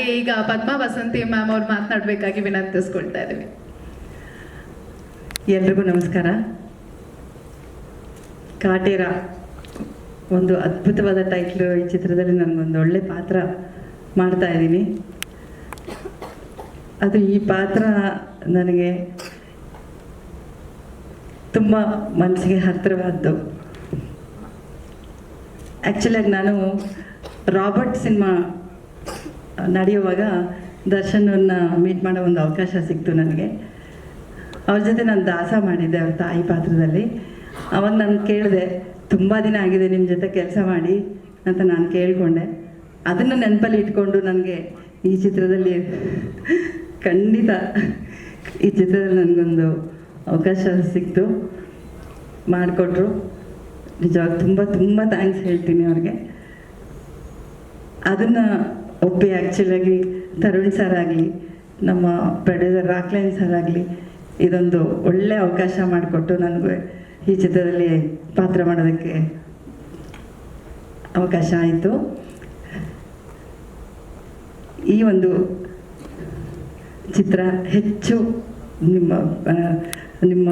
ಈಗ ಪದ್ಮಾ ವಸಂತಿ ಮ್ಯಾಮ್ ಅವ್ರು ಮಾತನಾಡ್ಬೇಕಾಗಿ ವಿನಂತಿಸ್ಕೊಳ್ತಾ ಇದ್ದೀವಿ. ಎಲ್ರಿಗೂ ನಮಸ್ಕಾರ. ಕಾಟೇರ ಒಂದು ಅದ್ಭುತವಾದ ಟೈಟ್ಲು ಈ ಚಿತ್ರದಲ್ಲಿ ನನಗೊಂದು ಒಳ್ಳೆ ಪಾತ್ರ ಮಾಡ್ತಾ ಇದ್ದೀನಿ. ಅದು ಈ ಪಾತ್ರ ನನಗೆ ತುಂಬ ಮನಸ್ಸಿಗೆ ಹತ್ತಿರವಾದ್ದು. ಆ್ಯಕ್ಚುಲಾಗಿ ನಾನು ರಾಬರ್ಟ್ ಸಿನಿಮಾ ನಡೆಯುವಾಗ ದರ್ಶನವನ್ನು ಮೀಟ್ ಮಾಡೋ ಒಂದು ಅವಕಾಶ ಸಿಕ್ತು ನನಗೆ. ಅವ್ರ ಜೊತೆ ನಾನು ದಾಸ ಮಾಡಿದ್ದೆ ಅವ್ರ ತಾಯಿ ಪಾತ್ರದಲ್ಲಿ. ಅವಾಗ ನಾನು ಕೇಳಿದೆ, ತುಂಬ ದಿನ ಆಗಿದೆ ನಿಮ್ಮ ಜೊತೆ ಕೆಲಸ ಮಾಡಿ ಅಂತ ನಾನು ಕೇಳಿಕೊಂಡೆ. ಅದನ್ನು ನೆನಪಲ್ಲಿ ಇಟ್ಕೊಂಡು ನನಗೆ ಈ ಚಿತ್ರದಲ್ಲಿ ಖಂಡಿತ ಈ ಚಿತ್ರದಲ್ಲಿ ನನಗೊಂದು ಅವಕಾಶ ಸಿಕ್ತು. ಮಾಡಿಕೊಟ್ರು. ನಿಜವಾಗ ತುಂಬ ತುಂಬ ಥ್ಯಾಂಕ್ಸ್ ಹೇಳ್ತೀನಿ ಅವ್ರಿಗೆ. ಅದನ್ನು ಒಪ್ಪಿ ಆ್ಯಕ್ಚುಲಾಗಿ ತರುಣ್ ಸರ್ ಆಗಲಿ, ನಮ್ಮ ಪ್ರೊಡ್ಯೂಸರ್ ರಾಕ್ಲೈನ್ ಸರ್ ಆಗಲಿ, ಇದೊಂದು ಒಳ್ಳೆಯ ಅವಕಾಶ ಮಾಡಿಕೊಟ್ಟು ನನಗೆ ಈ ಚಿತ್ರದಲ್ಲಿ ಪಾತ್ರ ಮಾಡೋದಕ್ಕೆ ಅವಕಾಶ ಆಯಿತು. ಈ ಒಂದು ಚಿತ್ರ ಹೆಚ್ಚು ನಿಮ್ಮ ನಿಮ್ಮ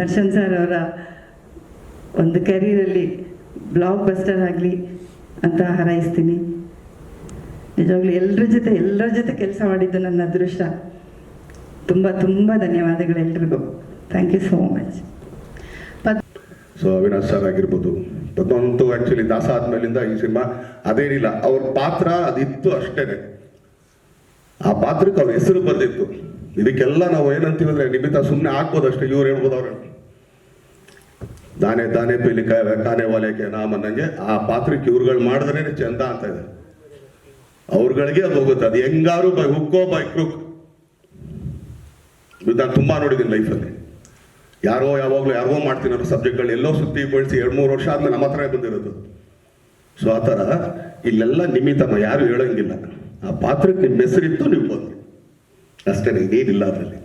ದರ್ಶನ್ ಸರ್ ಅವರ ಒಂದು ಕೆರಿಯರಲ್ಲಿ ಬ್ಲಾಕ್ ಬಸ್ಟರ್ ಆಗಲಿ ಅಂತ ಹಾರೈಸ್ತೀನಿ. ನಿಜವಾಗ್ಲೂ ಎಲ್ಲರ ಜೊತೆ ಎಲ್ಲರ ಜೊತೆ ಕೆಲಸ ಮಾಡಿದ್ದು ನನ್ನ ಅದೃಷ್ಟ. ತುಂಬ ತುಂಬ ಧನ್ಯವಾದಗಳು ಎಲ್ರಿಗೂ. Thank you so much so Avinash sir ಆಗಿರ್ಬೋದು. ಪದ್ಮಂತು ಆಕ್ಚುಲಿ ದಾಸ ಆದ್ಮೇಲಿಂದ ಈ ಸಿನಿಮಾ ಅದೇನಿಲ್ಲ. ಅವ್ರ ಪಾತ್ರ ಅದಿತ್ತು ಅಷ್ಟೇನೆ. ಆ ಪಾತ್ರಕ್ಕೆ ಅವ್ರ ಹೆಸರು ಬಂದಿತ್ತು. ಇದಕ್ಕೆಲ್ಲ ನಾವು ಏನಂತೀವಿ ಅಂದ್ರೆ ನಿಮಿತ್ತ ಸುಮ್ಮನೆ ಹಾಕ್ಬೋದು ಅಷ್ಟೇ ಇವ್ರು ಹೇಳ್ಬೋದು ಅವ್ರು. ದಾನೆ ದಾನೆ ಪೀಲಿ ಕಾನೆ ವಾಲೆಕೆ ನಾಮ ಅನ್ನಂಗೆ ಆ ಪಾತ್ರಕ್ಕೆ ಇವ್ರುಗಳು ಮಾಡಿದ್ರೇನೆ ಚಂದ ಅಂತ ಇದೆ. ಅವ್ರಗಳಿಗೆ ಅದು ಹೋಗುತ್ತೆ. ಅದು ಹೆಂಗಾರು ಬೈ ಹುಕ್ಕೋ ಬೈ ಕ್ರುಕ್. ನಾನು ತುಂಬಾ ನೋಡಿದ್ದೀನಿ ಲೈಫಲ್ಲಿ. ಯಾರೋ ಯಾವಾಗಲೂ ಯಾರಿಗೋ ಮಾಡ್ತೀನಿ ಸಬ್ಜೆಕ್ಟ್ಗಳು ಎಲ್ಲೋ ಸುತ್ತಿ ಬಳಸಿ ಎರಡು ಮೂರು ವರ್ಷ ಆದ್ಮೇಲೆ ನಮ್ಮ ಹತ್ರ ಬಂದಿರೋದು. ಸೊ ಆ ಥರ ಇಲ್ಲೆಲ್ಲ ನಿಮಿತ್ತಮ್ಮ ಯಾರು ಹೇಳಂಗಿಲ್ಲ. ಆ ಪಾತ್ರಕ್ಕೆ ನಿಮ್ಮ ಹೆಸರಿತ್ತು ನೀವು ಬಂದ್ರಿ. ಅಷ್ಟೇ ಇನ್ನೇನಿಲ್ಲ ಅದರಲ್ಲಿ.